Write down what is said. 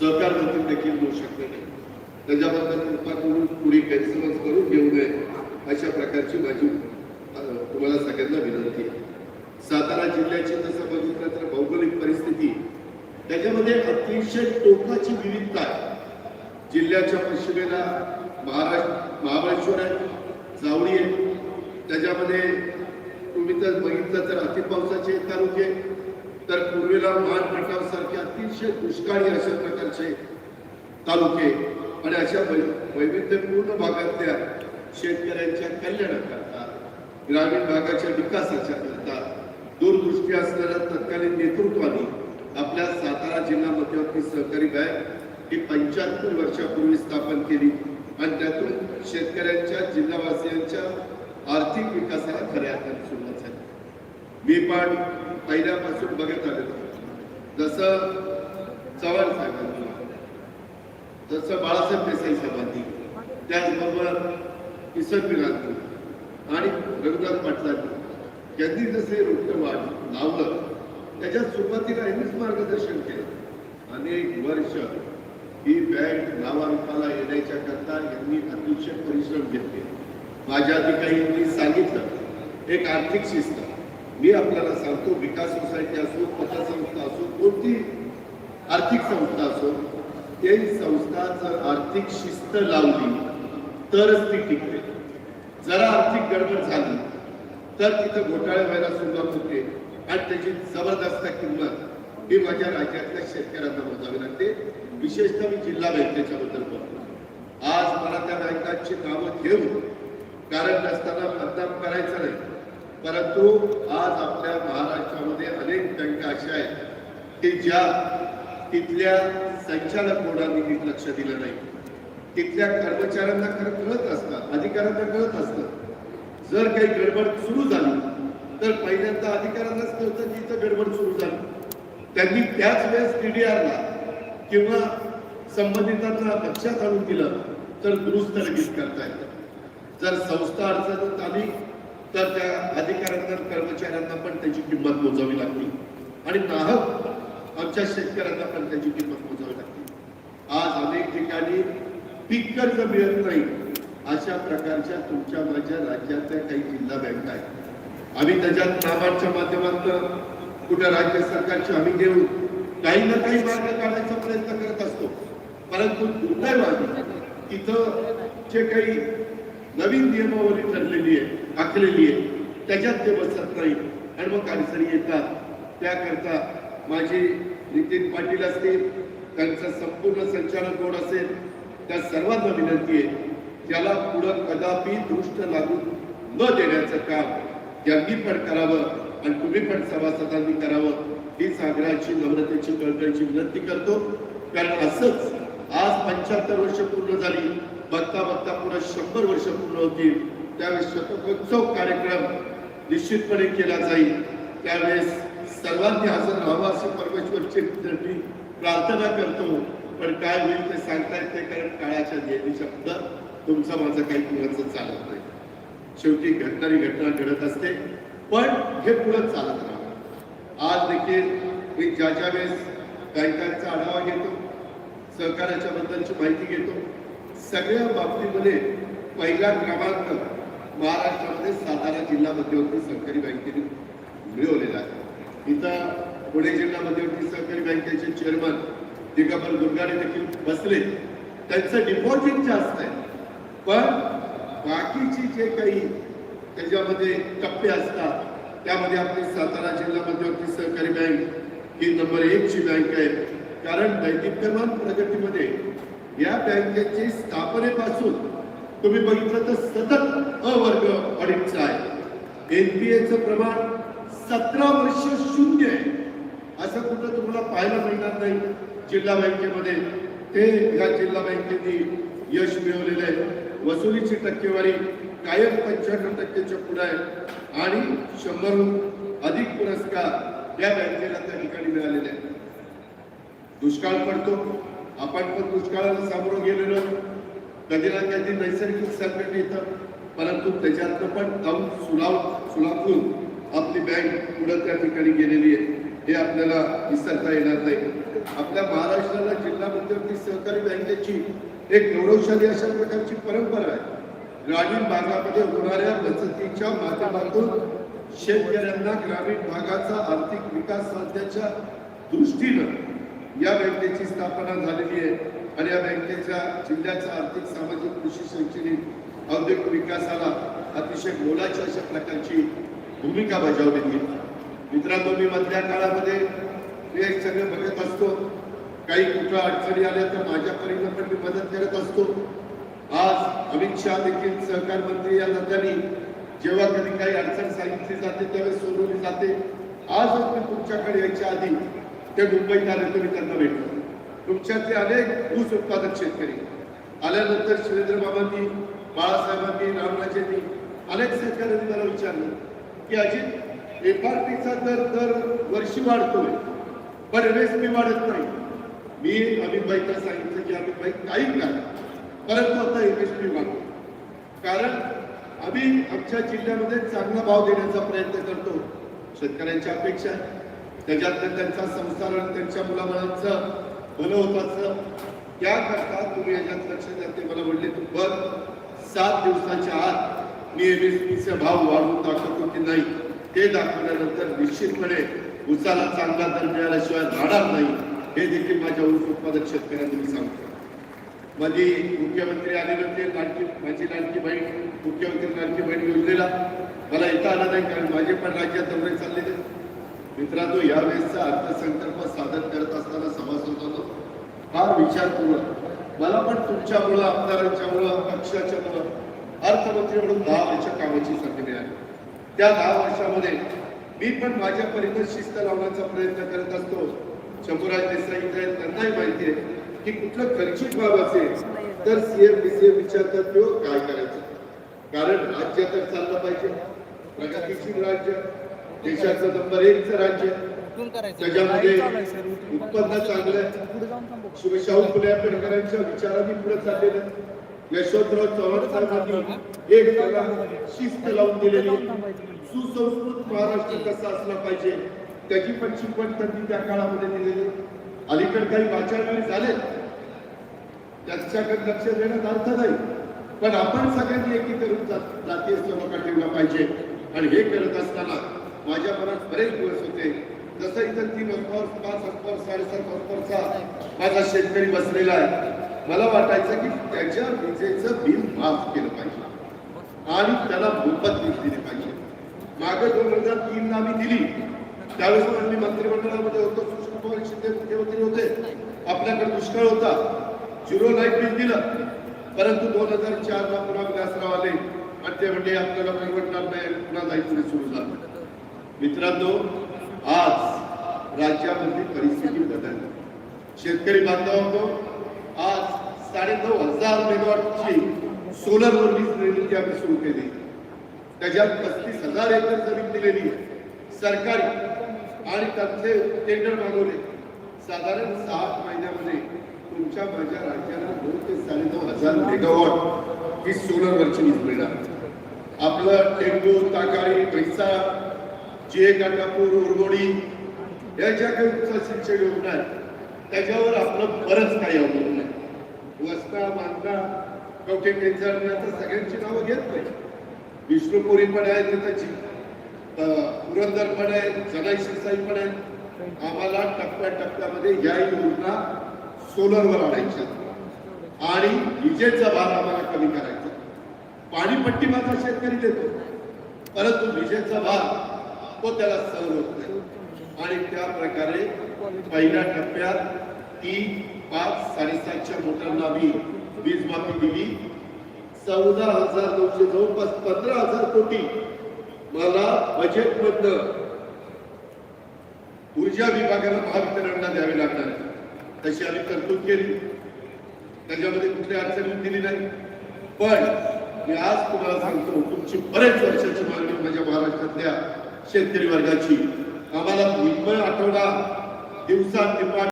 सहकार मंत्री देखील होऊ शकले नाही. त्याच्याबद्दल कृपा करून पुढे गैरसमज करून घेऊ नये अशा प्रकारची माझी तुम्हाला सगळ्यांना विनंती आहे. सातारा जिल्ह्याची तसं बघितलं तर भौगोलिक परिस्थिती त्याच्यामध्ये अतिशय टोकाची विविधता आहे. जिल्ह्याच्या पश्चिमेला महाराष्ट्र महाबळेश्वर आहे जावळी आहे. त्याच्यामध्ये तुम्ही तर बघितलं तर अतिपावसाचे तालुके तर पूर्वेला मान प्रकार सारखे अतिशय दुष्काळी अशा प्रकारचे तालुके आणि अशा वै- वैविध्यपूर्ण भागातल्या शेतकऱ्यांच्या कल्याणाकरता ग्रामीण भागाच्या विकासाच्या करता दूरदृष्टी असणाऱ्या तत्कालीन नेतृत्वाने आपल्या सातारा जिल्हा मध्यवर्ती सहकारी बँक ही पंच्याहत्तर वर्षापूर्वी स्थापन केली आणि त्यातून शेतकऱ्यांच्या जिल्हावासियांच्या आर्थिक विकासाला खऱ्या अर्थाने सुरुवात झाली मी पण पहिल्यापासून बघत आलेलो जसं चव्हाण साहेबांनी जसं बाळासाहेब देसाई साहेबांनी त्याचबरोबर किसन बिरांनी आणि रघुनाथ पाटलांनी यांनी जसे वृत्त लावलं त्याच्या सुरुवातीला यांनीच मार्गदर्शन केलं. अनेक वर्ष ही बँक नावारूपाला येण्याच्या करता यांनी अतिशय परिश्रम घेतले. माझ्या अधिकाऱ्यांनी सांगितलं एक आर्थिक शिस्त मी आपल्याला सांगतो विकास सोसायटी असो पतसंस्था असो कोणती आर्थिक संस्था असो ते संस्था जर आर्थिक शिस्त लावली तरच ती टिकते. जरा आर्थिक गडबड झाली तर तिथं घोटाळे व्हायला सुरुवात होते आणि त्याची जबरदस्त किंमत ही माझ्या राज्यातल्या शेतकऱ्यांना मोजावी लागते. विशेषतः मी जिल्हा बँकेच्याबद्दल बोलतो. आज मला त्या बँकांची नावं घेऊन कारण नसताना बदनाम करायचं नाही. परंतु आज आपल्या महाराष्ट्रामध्ये अनेक बँका अशा आहेत की ज्या तिथल्या संचालक बोर्डाने लक्ष दिलं नाही. तिथल्या कर्मचाऱ्यांना खरं कळत असतात अधिकाऱ्यांना कळत असतं. जर काही गडबड सुरू झाली तर पहिल्यांदा अधिकाऱ्यांनाच कळतं की इथं गडबड सुरू झाली. त्यांनी त्याच वेळेस डीडीआरला किंवा संबंधितांना लक्षात आणून दिलं तर दुरुस्त लगेच करता येतं. जर संस्था अडचणीत आली तर त्या अधिकाऱ्यांना कर्मचाऱ्यांना पण त्याची किंमत मोजावी लागली. आणि नाहक आमच्या शेतकऱ्यांना पण त्याची किंमत मोजावी लागली. आज अनेक ठिकाणी पीक कर्ज मिळत नाही अशा प्रकारच्या तुमच्या माझ्या राज्यातल्या काही जिल्हा बँका आहेत. आम्ही त्याच्यात नाबार्डच्या माध्यमातून कुठं राज्य सरकारची हमी घेऊन काही ना काही मार्ग काढायचा प्रयत्न करत असतो. परंतु दुर्दैवाने तिथं जे काही नवीन नियमावली ठरलेली आहे आखलेली आहे. त्याच्यात ते बसत नाही. आणि मग अडचणी येतात. त्याकरता माझे नितीन पाटील असतील त्यांचं संपूर्ण संचालक बोर्ड असेल त्या सर्वांना विनंती आहे त्याला पुढं कदापि दृष्ट लागू न देण्याचं काम त्यांनी पण करावं आणि तुम्ही पण सभासदांनी करावं हीच आग्रहाची नम्रतेची कळकळीची विनंती करतो. कारण असंच आज पंच्याहत्तर वर्ष पूर्ण झाली. बघता बघता पुढे शंभर वर्ष पूर्ण होतील. त्यावेळेस शतकोत्सव कार्यक्रम निश्चितपणे केला जाईल. त्यावेळेस सर्वांनी हजर राहावं अशी परमेश्वरची मी प्रार्थना करतो. पण काय होईल ते सांगता येते कारण काळाच्या नियती शब्द तुमचा माझा काही कुणाचं चालत नाही. शेवटी घडणारी घटना घडत असते पण हे पुढं चालत राहावं आज देखील मी ज्या ज्या वेळेस बँकांचा आढावा घेतो सहकार्याच्या बद्दलची माहिती घेतो सगळ्या बाबतीमध्ये पहिला क्रमांक महाराष्ट्रामध्ये सातारा जिल्हा मध्यवर्ती सहकारी बँकेने मिळवलेला आहे. इथं पुणे जिल्हा मध्यवर्ती सहकारी बँकेचे चेअरमन दिगंबर दुर्गाडे देखील बसले. त्यांचं डिपॉझिट जास्त आहे. पण बाकीची जे काही त्याच्यामध्ये टप्पे असतात त्यामध्ये आपली सातारा जिल्हा मध्यवर्ती सहकारी बँक ही नंबर एक ची बँक आहे. कारण दैनिक प्रगतीमध्ये या बँकेची स्थापनेपासून तुम्ही बघितलं तर सतत अवर्ग ऑडिटचं आहे. एनपीएचं प्रमाण सतरा वर्ष शून्य आहे. असं कुठं तुम्हाला पाहायला मिळणार नाही जिल्हा बँकेमध्ये. ते या जिल्हा बँकेने यश मिळवलेलं आहे. वसुलीची टक्केवारी कायम पंच्याण्णव टक्केच्या पुढे आहे. आणि शंभरहून अधिक पुरस्कार या बँकेला त्या ठिकाणी मिळालेले आहेत. दुष्काळ पडतो. आपण पण दुष्काळाला सामोरं गेलेलो. कधी ना कधी नैसर्गिक संकट येतं. परंतु त्याच्यातनं पण जाऊन सुलाव सुलाखून आपली बँक पुढं त्या ठिकाणी गेलेली आहे. हे आपल्याला विसरता येणार नाही. आपल्या महाराष्ट्राला जिल्हा मध्यवर्ती सहकारी बँकेची एक गौरवशाली अशा प्रकारची परंपरा आहे. ग्रामीण भागामध्ये होणाऱ्या बचतीच्या माध्यमातून शेतकऱ्यांना ग्रामीण भागाचा आर्थिक विकास साधण्याच्या दृष्टीनं या बँकेची स्थापना झालेली आहे आणि या बँकेच्या जिल्ह्याचा आर्थिक सामाजिक कृषी शैक्षणिक औद्योगिक विकासाला अतिशय मोलाची अशा प्रकारची भूमिका बजावलेली मित्रांनो मी मधल्या काळामध्ये हे सगळं बघत असतो. काही कुठल्या अडचणी आल्या तर माझ्या परीनं पण मी मदत करत असतो. आज अमित शहा देखील सहकार मंत्री या नात्याने जेव्हा कधी काही अडचण सांगितली जाते त्यावेळेस सोडवली जाते. आजच मी तुमच्याकडे यायच्या आधी ते मुंबईत आले मी त्यांना भेटलो. तुमच्यातले अनेक ऊस उत्पादक शेतकरी आल्यानंतर शिवेंद्र बाबांनी बाळासाहेबांनी रामराजेंनी अनेक शेतकऱ्यांनी मला विचारलं की अजित एफआरपीचा दर दर वर्षी वाढतोय पण एमएसपी वाढत नाही. मी अमित बाईकला सांगितलं की अमित बाई काही नाही परंतु आता एमएसपी वाढतो कारण आम्ही आमच्या जिल्ह्यामध्ये चांगला भाव देण्याचा प्रयत्न करतो. शेतकऱ्यांच्या अपेक्षा त्याच्यातनं त्यांचा संसार आणि त्यांच्या मुलामुलांचं भलं होत असं त्याकरता तुम्ही याच्यात लक्ष द्या. ते मला म्हणले तू बघ सात दिवसाच्या आत मी एमएसपीचे भाव वाढवून दाखवतो की नाही ते दाखवल्यानंतर निश्चितपणे उसाला चांगला दर मिळाल्याशिवाय राहणार नाही. हे देखील माझ्या ऊस उत्पादक शेतकऱ्यांना मी सांगतो. माझी मुख्यमंत्री आले होते लाडकी माझी लाडकी बहीण मुख्यमंत्री लाडकी बहीण योजनेला. मला येता आला नाही कारण माझे पण राज्यात दौरे चालले मित्रांनो यावेळेसचा अर्थसंकल्प सादर करत असताना सभासदांनो फार विचारपूर्वक. मला पण तुमच्यामुळं आमदारांच्यामुळं पक्षाच्यामुळं अर्थमंत्री म्हणून दहा वर्ष कामाची संधी मिळाली. त्या दहा वर्षामध्ये मी पण माझ्या परीने शिस्त लावण्याचा प्रयत्न करत असतो. शंभूराज देसाई इथे त्यांनाही माहिती आहे की कुठलं खर्चिक बाब असेल तर सीएम बीसीएम विचारतात किंवा काय करायचं? कारण राज्य तर चाललं पाहिजे. प्रगतीशील राज्य देशाचं नंबर एकचं राज्य. त्याच्यामध्ये उत्पन्न चांगलं आहे. शिवशाहू फुले आंबेडकरांच्या विचारांनी पुढे चाललेलं आहे. यशवंतराव चव्हाण साहेबांनी एक त्याला शिस्त लावून दिलेली आहे. सुसंस्कृत महाराष्ट्र कसा असला पाहिजे त्याची पण शिकवण त्यांनी त्या काळामध्ये दिलेली. अलीकडे काही वाचारवेळी झाले त्याच्याकडे लक्ष देण्यात अर्थ नाही. पण आपण सगळ्यांनी एकीकरून जातीय समका ठेवला पाहिजे. आणि हे करत असताना माझ्या मनात बरेच दिवस होते. जसं इथं तीन हॉस्पॉवर पाच हॉस्पॉवर साडेसात हॉस्पॉवरचा माझा शेतकरी बसलेला आहे. मला वाटायचं की त्याच्या विजेचं बिल माफ केलं पाहिजे. आणि त्याला मोफत वीज दिली पाहिजे. मागे दोन हजार तीन ला आम्ही दिली. त्यावेळेस पण मी मंत्रिमंडळामध्ये होतो सुशील कुमार शिंदे मुख्यमंत्री होते. आपल्याकडे दुष्काळ होता. झिरो लाइट बिल दिलं. परंतु दोन हजार चार ला पुन्हा विलासराव आले. आणि ते म्हणजे आपल्याला परवडणार नाही पुन्हा लाइट बिल सुरू झालं. मित्रांनो आज राज्यामधली परिस्थिती बदलली. शेतकरी बांधवांनो आज साडेनऊ हजार मेगावॉटची सोलर वीज निर्मिती आम्ही सुरू केली. त्याच्यात पस्तीस हजार एकर जमीन दिलेली आहे. सरकारी आणि त्यातले टेंडर मागवले. साधारण सहा महिन्यामध्ये तुमच्या माझ्या राज्याला दोन ते साडेनऊ हजार मेगावॉट ही सोलरवरची वीज मिळणार. आपलं टेंबू ताकारी पैसा जे काकापूर उरगोडी या ज्या काही उच्च सिंचन योजना आहेत त्याच्यावर आपलं बरंच काही अवलंबून आहे. वस्ता मांदा कवठे केंद्र तर सगळ्यांची नावं घेत नाही विष्णुपुरी पण आहे तिथं पुरंदर पण आहे जनाई शिरसाई पण आहे. आम्हाला टप्प्या टप्प्यामध्ये या योजना सोलरवर आणायच्या आणि विजेचा भार आम्हाला कमी करायचा पाणीपट्टी माझा शेतकरी देतो. परंतु विजेचा भार तो त्याला सहन होत नाही आणि त्या प्रकारे पहिल्या टप्प्यात तीन पाच साडेसातच्या मोटरना मी वीज माफी दिली. चौदा हजार दोनशे जवळपास पंधरा हजार कोटी मला बजेट मधन ऊर्जा विभागाला महावितरणला द्यावे लागणार तशी आम्ही तरतूद केली. त्याच्यामध्ये कुठली अडचणी दिली नाही. पण मी आज तुम्हाला सांगतो तुमची बरेच वर्षाची मागणी माझ्या महाराष्ट्रातल्या शेतकरी वर्गाची. आम्हाला भुजबळ आठवडा दिवसात